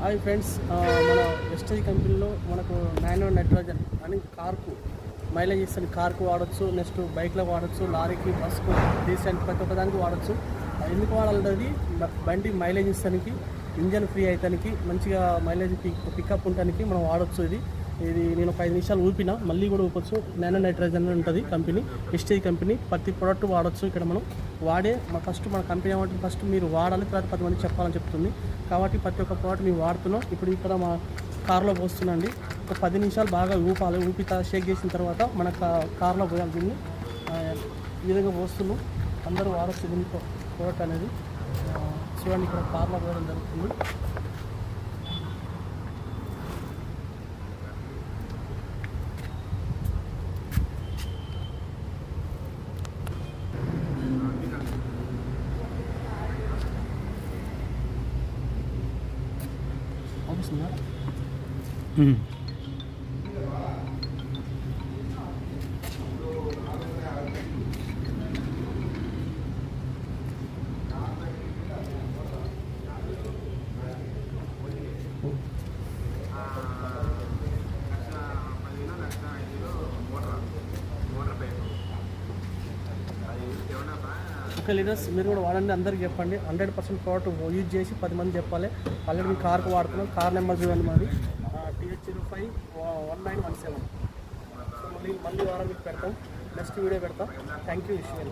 Hi friends మన ST కంపెనీలో మనకు నానో నైట్రోజన్ అని కార్కు మైలేజ్ ఇస్తుంది కార్కు వాడచ్చు నెక్స్ట్ బైక్లో వాడచ్చు లారీకి బస్కు డీసెంట్ ప్రతి ఒక్కదానికి వాడచ్చు. అది ఎందుకు వాడాలి బండి మైలేజ్ ఇస్తానికి ఇంజన్ ఫ్రీ అవుతానికి మంచిగా మైలేజ్ పిక్ పికప్ ఉండడానికి మనం వాడచ్చు ఇది. ఇది నేను ఒక ఐదు నిమిషాలు ఊపిన మళ్ళీ కూడా ఊపొచ్చు. నానో నైట్రోజన్ అని ఉంటుంది కంపెనీ ఎస్టీ కంపెనీ. ప్రతి ప్రోడక్ట్ వాడచ్చు ఇక్కడ మనం. వాడే మా ఫస్ట్ మన కంపెనీ ఏమంటుంది ఫస్ట్ మీరు వాడాలి తర్వాత పది మంది చెప్పాలని చెప్తుంది. కాబట్టి ప్రతి ఒక్క ప్రోడక్ట్ మేము వాడుతున్నాం. ఇప్పుడు ఇక్కడ మా కార్లో పోస్తున్నాండి ఒక పది నిమిషాలు బాగా ఊపాలి. ఊపి షేక్ చేసిన తర్వాత మన కార్లో పోయాలి దీన్ని. ఈ విధంగా పోస్తున్నాం. అందరూ వాడచ్చు దీనికి ప్రోడక్ట్ అనేది. చూడండి ఇక్కడ కార్లో పోయడం జరుగుతుంది. 하겠습니다. 음. ఒక లీడర్స్ మీరు కూడా వాడండి అందరికి చెప్పండి. హండ్రెడ్ పర్సెంట్ ప్రోడక్ట్ యూజ్ చేసి పది మంది చెప్పాలి. ఆల్రెడీ మీ కార్కు వాడుతున్నాం కార్ నెంబర్ చూడండి మాది. TH zero five one nine one seven. So మళ్ళీ మళ్ళీ వారం మీకు పెడతాం. నెక్స్ట్ వీడియో పెడతాం. థ్యాంక్ యూ విషయం.